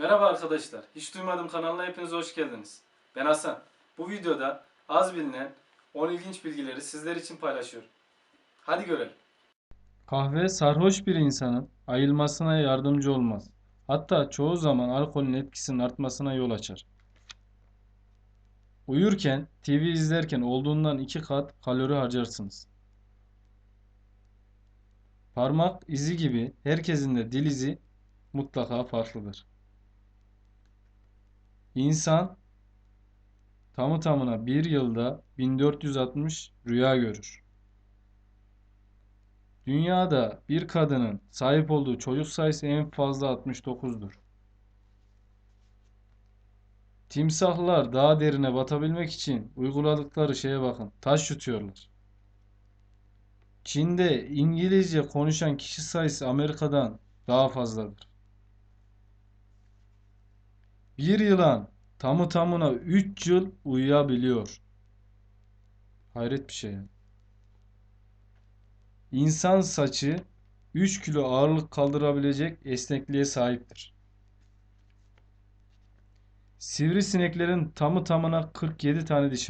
Merhaba arkadaşlar. Hiç duymadım kanalına hepiniz hoş geldiniz. Ben Hasan. Bu videoda az bilinen 10 ilginç bilgileri sizler için paylaşıyorum. Hadi görelim. Kahve sarhoş bir insanın ayılmasına yardımcı olmaz. Hatta çoğu zaman alkolün etkisinin artmasına yol açar. Uyurken, TV izlerken olduğundan iki kat kalori harcarsınız. Parmak izi gibi herkesin de dil izi mutlaka farklıdır. İnsan tamı tamına bir yılda 1460 rüya görür. Dünyada bir kadının sahip olduğu çocuk sayısı en fazla 69'dur. Timsahlar daha derine batabilmek için uyguladıkları şeye bakın. Taş yutuyorlar. Çin'de İngilizce konuşan kişi sayısı Amerika'dan daha fazladır. Bir yılan tamı tamına 3 yıl uyuyabiliyor. Hayret bir şey. İnsan saçı 3 kilo ağırlık kaldırabilecek esnekliğe sahiptir. Sivrisineklerin tamı tamına 47 tane dişi